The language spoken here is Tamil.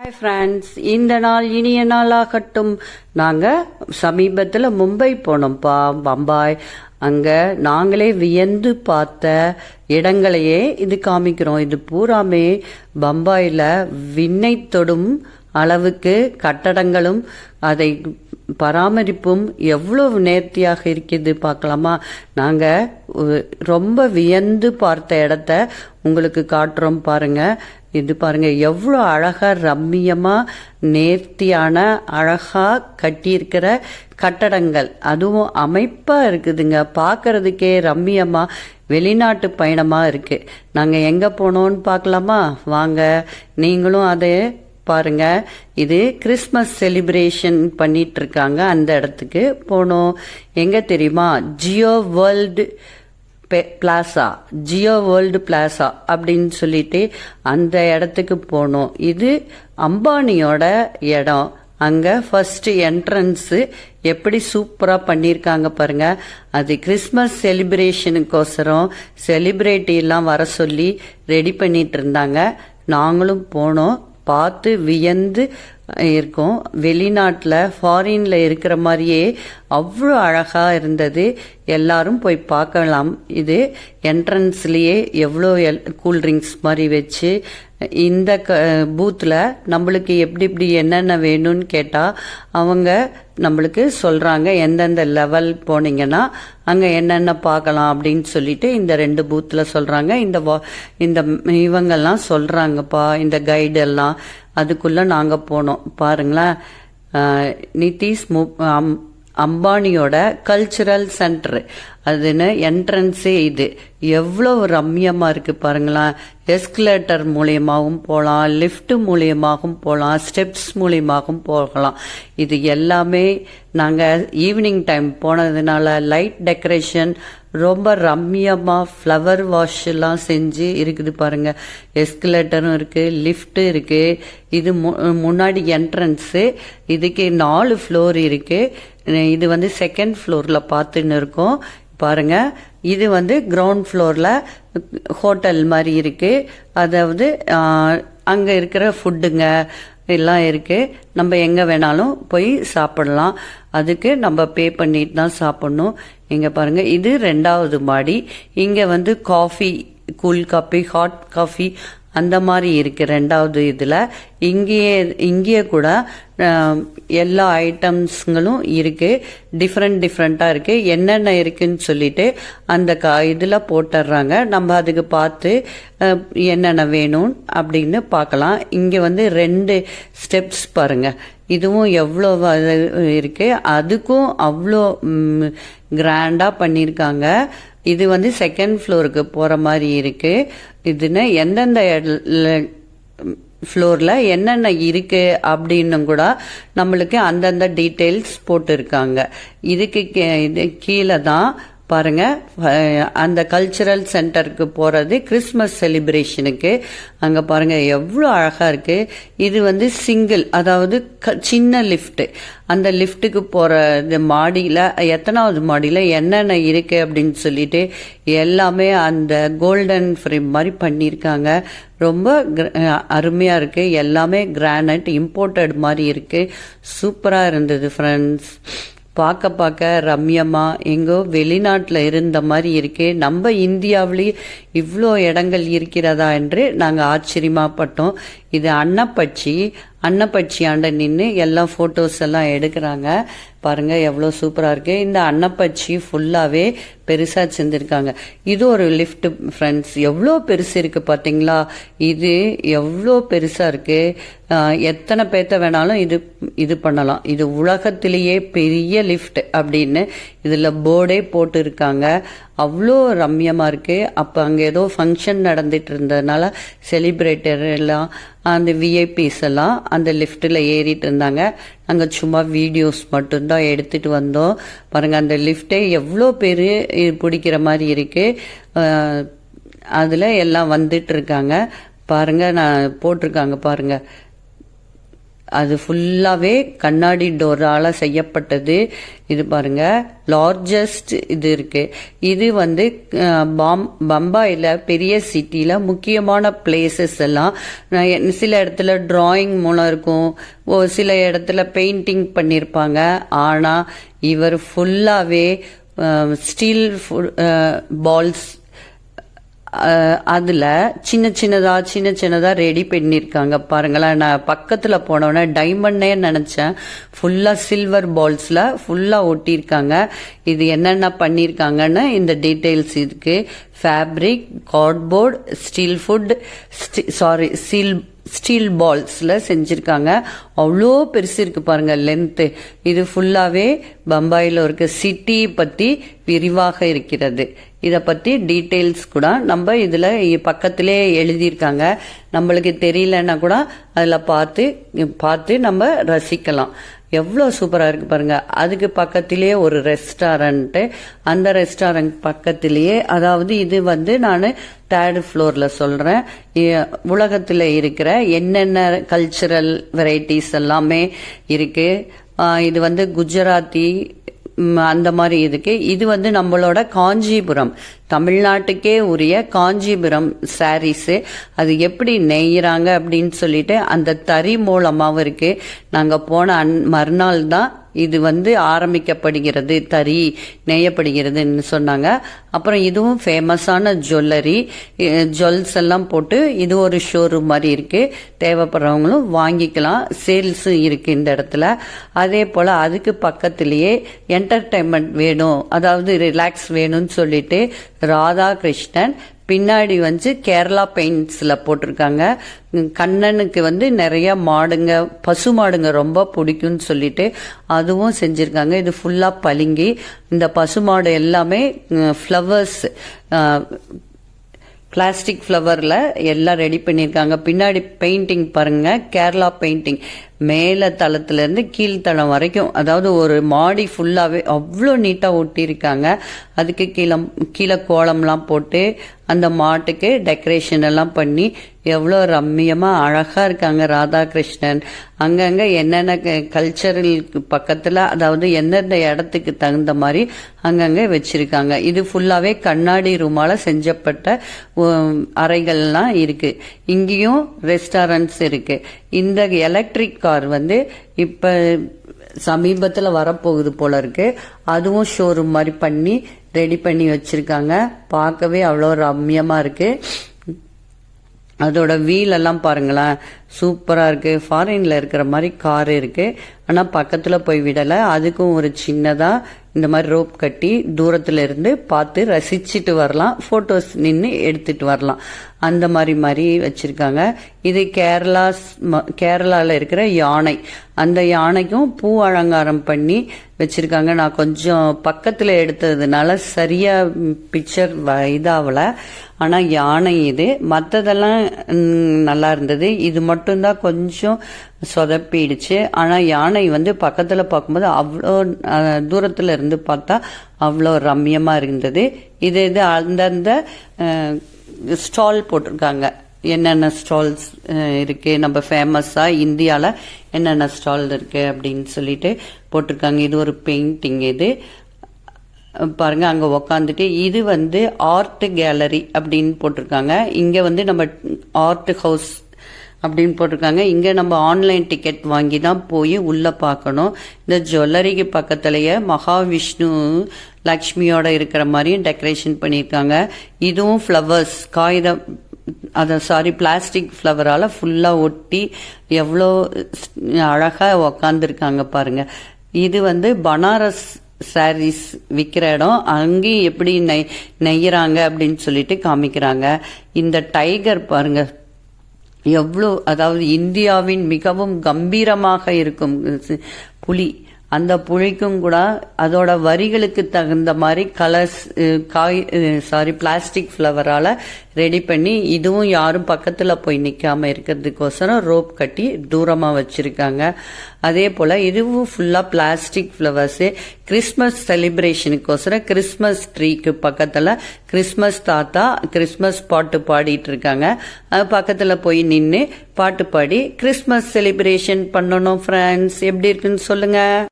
ஹாய் ஃப்ரெண்ட்ஸ் இந்த நாள் இனிய நாளாகட்டும். நாங்கள் சமீபத்தில் மும்பை போனோம்ப்பா பம்பாய். அங்கே நாங்களே வியந்து பார்த்த இடங்களையே இது காமிக்கிறோம். இது பூராமே பம்பாயில் விண்ணை தொடும் அளவுக்கு கட்டடங்களும் அதை பராமரிப்பும் எவ்வளவு நேர்த்தியாக இருக்குது பார்க்கலாமா? நாங்கள் ரொம்ப வியந்து பார்த்த இடத்த உங்களுக்கு காட்டுறோம் பாருங்கள் இது பாருங்க எவ்வளோ அழகா ரம்மியமா நேர்த்தியான அழகா கட்டியிருக்கிற கட்டடங்கள். அதுவும் அமைப்பா இருக்குதுங்க. பார்க்கறதுக்கே ரம்மியமா வெளிநாட்டு பயணமா இருக்கு. நாங்க எங்க போனோம்னு பார்க்கலாமா? வாங்க நீங்களும் அதை பாருங்க. இது கிறிஸ்மஸ் செலிப்ரேஷன் பண்ணிட்டு இருக்காங்க. அந்த இடத்துக்கு போனோம். எங்க தெரியுமா? Jio World Plaza Jio World Plaza அப்படின்னு சொல்லிட்டு அந்த இடத்துக்கு போனோம். இது அம்பானியோட இடம். அங்கே ஃபர்ஸ்ட் என்ட்ரன்ஸு எப்படி சூப்பராக பண்ணியிருக்காங்க பாருங்க. அது கிறிஸ்மஸ் செலிப்ரேஷனுக்கோசரம் செலிப்ரேட்டி எல்லாம் வர சொல்லி ரெடி பண்ணிட்டு இருந்தாங்க. நாங்களும் போனோம். பார்த்து வியந்து இருக்கும். வெளிநாட்டில் ஃபாரின்ல இருக்கிற மாதிரியே அவ்வளோ அழகாக இருந்தது. எல்லாரும் போய் பார்க்கலாம். இது என்ட்ரன்ஸ்லேயே எவ்வளோ எல் கூல்ட்ரிங்க்ஸ் மாதிரி வச்சு இந்த க பூத்தில் நம்மளுக்கு எப்படி இப்படி என்னென்ன வேணும்னு கேட்டால் அவங்க நம்மளுக்கு சொல்கிறாங்க எந்தெந்த லெவல் போனீங்கன்னா அங்கே என்னென்ன பார்க்கலாம் அப்படின்னு சொல்லிட்டு இந்த ரெண்டு பூத்தில் சொல்கிறாங்க இந்த வா இந்த இவங்கெல்லாம் சொல்கிறாங்கப்பா இந்த கைடெல்லாம் அதுக்குள்ளே நாங்கள் போனோம். பாருங்களேன் நிதிஷ் மு அம்பானியோட கல்ச்சுரல் சென்டர் அதுன்னு என்ட்ரன்ஸே இது. எவ்வளோ ரம்யமாக இருக்குது பாருங்களேன். எஸ்கலேட்டர் மூலியமாகவும் போகலாம் லிஃப்ட் மூலியமாகவும் போகலாம் ஸ்டெப்ஸ் மூலியமாகவும் போகலாம். இது எல்லாமே நாங்கள் ஈவினிங் டைம் போனதுனால லைட் டெக்கரேஷன் ரொம்ப ரம்யமாக ஃப்ளவர் வாஷ் எல்லாம் செஞ்சு இருக்குது பாருங்கள் எஸ்கலேட்டரும் இருக்குது லிஃப்ட்டும் இருக்குது இது முன்னாடி என்ட்ரன்ஸு இதுக்கு நாலு ஃப்ளோர் இருக்குது இது வந்து செகண்ட் ஃப்ளோரில் பார்த்துன்னு இருக்கோம். பாருங்கள் இது வந்து கிரவுண்ட் ஃப்ளோரில் ஹோட்டல் மாதிரி இருக்குது அதாவது அங்கே இருக்கிற ஃபுட்டுங்க எல்லாம் இருக்குது நம்ம எங்கே வேணாலும் போய் சாப்பிடலாம். அதுக்கு நம்ம பே பண்ணிட்டு தான் சாப்பிடணும். இங்கே பாருங்கள் இது ரெண்டாவது மாடி. இங்கே வந்து coffee cool coffee hot coffee அந்த மாதிரி இருக்கு ரெண்டாவது இதில். இங்கேயே இங்கேயே கூட எல்லா ஐட்டம்ஸுங்களும் இருக்கு. டிஃப்ரெண்ட் டிஃப்ரெண்ட்டாக இருக்கு. என்னென்ன இருக்குன்னு சொல்லிட்டு அந்த க இதில் போட்டுடுறாங்க நம்ம அதுக்கு பார்த்து என்னென்ன வேணும் அப்படின்னு பார்க்கலாம். இங்கே வந்து ரெண்டு ஸ்டெப்ஸ் பாருங்கள் இதுவும் எவ்வளோ இருக்கு. அதுக்கும் அவ்வளோ கிராண்டாக பண்ணியிருக்காங்க. இது வந்து செகண்ட் ஃப்ளோருக்கு போகிற மாதிரி இருக்கு. இதுன்னு எந்தெந்த ஃப்ளோரில் என்னென்ன இருக்கு அப்படின்னு கூட நம்மளுக்கு அந்தந்த டீட்டெயில்ஸ் போட்டிருக்காங்க. இதுக்கு இது கீழே தான் பாருங்கள் அந்த கல்ச்சுரல் சென்டருக்கு போகிறது கிறிஸ்மஸ் செலிப்ரேஷனுக்கு அங்கே பாருங்கள் எவ்வளோ அழகாக இருக்குது இது வந்து சிங்கிள் அதாவது க சின்ன லிஃப்ட்டு அந்த லிஃப்ட்டுக்கு போகிற இது மாடியில் எத்தனாவது மாடியில் என்னென்ன இருக்குது அப்படின்னு சொல்லிட்டு எல்லாமே அந்த கோல்டன் ஃப்ரேம் மாதிரி பண்ணியிருக்காங்க. ரொம்ப அருமையாக இருக்குது எல்லாமே கிரானைட் இம்போர்ட்டட் மாதிரி இருக்குது சூப்பராக இருந்தது ஃப்ரெண்ட்ஸ் பார்க்க பார்க்க ரம்யமா எங்கோ வெளிநாட்டில் இருந்த மாதிரி இருக்கே நம்ம இந்தியாவிலேயே இவ்வளோ இடங்கள் இருக்கிறதா என்று நாங்கள் ஆச்சரியமாப்பட்டோம் இது அன்னப்பட்சி. அன்னப்பட்சி ஆண்ட நின்று எல்லாம் ஃபோட்டோஸ் எல்லாம் எடுக்கிறாங்க. பாருங்க எவ்வளோ சூப்பராக இருக்கு. இந்த அன்னப்பட்சி ஃபுல்லாகவே பெருசாக செஞ்சுருக்காங்க. இது ஒரு லிஃப்ட் ஃப்ரெண்ட்ஸ் எவ்வளோ பெருசு இருக்கு பார்த்தீங்களா இது எவ்வளோ பெருசாக இருக்கு. எத்தனை பேர்த்த வேணாலும் இது இது பண்ணலாம். இது உலகத்திலேயே பெரிய லிஃப்ட் அப்படின்னு இதில் போர்டே போட்டு இருக்காங்க அவ்வளோ ரம்யமாக இருக்குது அப்போ அங்கே ஏதோ ஃபங்க்ஷன் நடந்துட்டு இருந்ததுனால செலிப்ரேட்டர் எல்லாம் அந்த விஐபிஸ் எல்லாம் அந்த லிஃப்ட்டில் ஏறிட்டு இருந்தாங்க நாங்கள் சும்மா வீடியோஸ் மட்டும்தான் எடுத்துகிட்டு வந்தோம். பாருங்கள் அந்த லிஃப்ட்டே எவ்வளோ பேர் பிடிக்கிற மாதிரி இருக்குது அதில் எல்லாம் வந்துட்டு இருக்காங்க பாருங்கள் நான் போட்டிருக்காங்க பாருங்கள் அது ஃபுல்லாகவே கண்ணாடி டோரால் செய்யப்பட்டது. இது பாருங்க லார்ஜஸ்ட் இது இருக்கு. இது வந்து பாம் பம்பாயில் பெரிய சிட்டியில் முக்கியமான பிளேசஸ் எல்லாம். சில இடத்துல டிராயிங் மூலம் இருக்கும். ஓ சில இடத்துல பெயிண்டிங் பண்ணியிருப்பாங்க ஆனால் இவர் ஃபுல்லாகவே ஸ்டீல் பால்ஸ் அதில் சின்ன சின்னதாக சின்ன சின்னதாக ரெடி பண்ணியிருக்காங்க பாருங்களேன் நான் பக்கத்தில் போனோன்னே டைமண்டே நினச்சேன். ஃபுல்லாக சில்வர் பால்ஸில் ஃபுல்லாக ஒட்டியிருக்காங்க. இது என்னென்ன பண்ணியிருக்காங்கன்னு இந்த டீட்டெயில்ஸ் இருக்குது fabric cardboard steel foot sorry steel steel பால்ஸில் செஞ்சுருக்காங்க. அவ்வளோ பெருசு இருக்குது பாருங்கள் லென்த்து இது ஃபுல்லாகவே பம்பாயில் இருக்க சிட்டி பற்றி விரிவாக இருக்கிறது. இதை பற்றி டீட்டெயில்ஸ் கூட நம்ம இதில் பக்கத்திலே எழுதியிருக்காங்க. நம்மளுக்கு தெரியலன்னா கூட அதில் பார்த்து பார்த்து நம்ம ரசிக்கலாம். எவ்வளோ சூப்பராக இருக்கு பாருங்கள் அதுக்கு பக்கத்திலேயே ஒரு ரெஸ்டாரண்ட்டு அந்த ரெஸ்டாரண்ட் பக்கத்திலேயே அதாவது இது வந்து நான் தேர்டு ஃப்ளோரில் சொல்கிறேன் உலகத்தில் இருக்கிற என்னென்ன கல்ச்சுரல் வெரைட்டிஸ் எல்லாமே இருக்குது இது வந்து குஜராத்தி அந்த மாதிரி இதுக்கு இது வந்து நம்மளோட காஞ்சிபுரம். தமிழ்நாட்டுக்கே உரிய காஞ்சிபுரம் சாரீஸு அது எப்படி நெய்கிறாங்க அப்படின்னு சொல்லிட்டு அந்த தறி மூலமாகவும் இருக்குது நாங்கள் போன அன் மறுநாள் தான் இது வந்து ஆரம்பிக்கப்படுகிறது தறி நெய்யப்படுகிறதுன்னு சொன்னாங்க. அப்புறம் இதுவும் ஃபேமஸான ஜுவல்லரி ஜுவல்ஸ் எல்லாம் போட்டு இது ஒரு ஷோரூம் மாதிரி இருக்குது தேவைப்படுறவங்களும் வாங்கிக்கலாம். சேல்ஸும் இருக்குது இந்த இடத்துல. அதே போல் அதுக்கு பக்கத்திலேயே என்டர்டைன்மெண்ட் வேணும். அதாவது ரிலாக்ஸ் வேணும்னு சொல்லிட்டு ராதாகிருஷ்ணன் பின்னாடி வந்து கேரளா பெயிண்ட்ஸில் போட்டிருக்காங்க. கண்ணனுக்கு வந்து நிறைய மாடுங்க பசு மாடுங்க ரொம்ப பிடிக்கும்னு சொல்லிட்டு அதுவும் செஞ்சுருக்காங்க. இது ஃபுல்லாக பளிங்கி. இந்த பசு மாடு எல்லாமே ஃப்ளவர்ஸ் பிளாஸ்டிக் ஃப்ளவரில் எல்லாம் ரெடி பண்ணியிருக்காங்க. பின்னாடி பெயிண்டிங் பாருங்கள் கேரளா பெயிண்டிங் மேலே தளத்துலேருந்து கீழ்த்தளம் வரைக்கும். அதாவது ஒரு மாடி ஃபுல்லாகவே அவ்வளோ நீட்டாக ஒட்டியிருக்காங்க. அதுக்கு கீழே கீழே கோலம்லாம் போட்டு அந்த மாட்டுக்கு டெக்கரேஷன் எல்லாம் பண்ணி எவ்வளோ ரம்மியமாக அழகாக இருக்காங்க ராதாகிருஷ்ணன். அங்கங்கே என்னென்ன கல்ச்சரல் பக்கத்தில் அதாவது எந்தெந்த இடத்துக்கு தகுந்த மாதிரி அங்கங்கே வச்சுருக்காங்க. இது ஃபுல்லாகவே கண்ணாடி ரூமால் செஞ்சப்பட்ட அறைகள்லாம் இருக்குது இங்கேயும் ரெஸ்டாரண்ட்ஸ் இருக்குது இந்த எலக்ட்ரிக் கார் வந்து இப்போ சமீபத்தில் வரப்போகுது போல இருக்கு. அதுவும் ஷோரூம் மாதிரி பண்ணி ரெடி பண்ணி வச்சிருக்காங்க. பார்க்கவே அவ்வளோ ரம்யமாக இருக்குது அதோட வீல் எல்லாம் பாருங்களேன். சூப்பராக இருக்கு. ஃபாரின்ல இருக்கிற மாதிரி கார் இருக்கு. ஆனால் பக்கத்தில் போய் விடலை. அதுக்கும் ஒரு சின்னதாக இந்த மாதிரி ரோப் கட்டி தூரத்துல இருந்து பார்த்து ரசிச்சுட்டு வரலாம். ஃபோட்டோஸ் நின்று எடுத்துட்டு வரலாம். அந்த மாதிரி மாதிரி வச்சிருக்காங்க. இது கேரளா கேரளாவில் இருக்கிற யானை. அந்த யானைக்கும் பூ அலங்காரம் பண்ணி வச்சிருக்காங்க. நான் கொஞ்சம் பக்கத்தில் எடுத்ததுனால சரியா பிக்சர் இதாகலை ஆனால் யானை இது. மற்றதெல்லாம் நல்லா இருந்தது. இது மட்டும்தான் கொஞ்சம் சொதப்பிடுச்சு. ஆனால் யானை வந்து பக்கத்தில் பார்க்கும்போது அவ்வளோ தூரத்தில் இருந்து பார்த்தா அவ்வளோ ரம்யமாக இருந்தது. இது இது அந்தந்த ஸ்டால் போட்டிருக்காங்க. என்னென்ன ஸ்டால்ஸ் இருக்கு? நம்ம ஃபேமஸாக இந்தியாவில் என்னென்ன ஸ்டால் இருக்கு அப்படின்னு சொல்லிட்டு போட்டிருக்காங்க. இது ஒரு பெயிண்டிங் இது. பாருங்க அங்கே உக்காந்துட்டு இது வந்து ஆர்ட் கேலரி அப்படின்னு போட்டிருக்காங்க. இங்கே வந்து நம்ம ஆர்ட் ஹவுஸ் அப்படின்னு போட்டிருக்காங்க. இங்கே நம்ம ஆன்லைன் டிக்கெட் வாங்கி தான் போய் உள்ளே பார்க்கணும். இந்த ஜுவல்லரிக்கு பக்கத்துலேயே மகாவிஷ்ணு லக்ஷ்மியோட இருக்கிற மாதிரியும் டெக்கரேஷன் பண்ணியிருக்காங்க. இதுவும் ஃப்ளவர்ஸ் காகிதம் அதை சாரி பிளாஸ்டிக் ஃப்ளவரால் ஃபுல்லாக ஒட்டி எவ்வளோ அழகாக உக்காந்துருக்காங்க பாருங்க. இது வந்து பனாரஸ் சாரீஸ் விற்கிற இடம். அங்கேயும் எப்படி நெய் நெய்யறாங்க அப்படின்னு சொல்லிட்டு காமிக்கிறாங்க. இந்த டைகர் பாருங்க. எவ்வளோ அதாவது இந்தியாவின் மிகவும் கம்பீரமாக இருக்கும் புலி. அந்த புளிக்கும் கூட அதோட வரிகளுக்கு தகுந்த மாதிரி கலர்ஸ் காய் சாரி பிளாஸ்டிக் ஃப்ளவரால் ரெடி பண்ணி இதுவும் யாரும் பக்கத்தில் போய் நிற்காம இருக்கிறதுக்கோசரம் ரோப் கட்டி தூரமாக வச்சுருக்காங்க. அதே போல் இதுவும் ஃபுல்லாக பிளாஸ்டிக் ஃப்ளவர்ஸு கிறிஸ்மஸ் செலிப்ரேஷனுக்கோசரம் கிறிஸ்மஸ் ட்ரீக்கு பக்கத்தில் கிறிஸ்மஸ் தாத்தா கிறிஸ்மஸ் பாட்டு பாடிட்டு இருக்காங்க. பக்கத்தில் போய் நின்று பாட்டு பாடி கிறிஸ்மஸ் செலிப்ரேஷன் பண்ணணும் ஃப்ரெண்ட்ஸ் எப்படி இருக்குன்னு சொல்லுங்கள்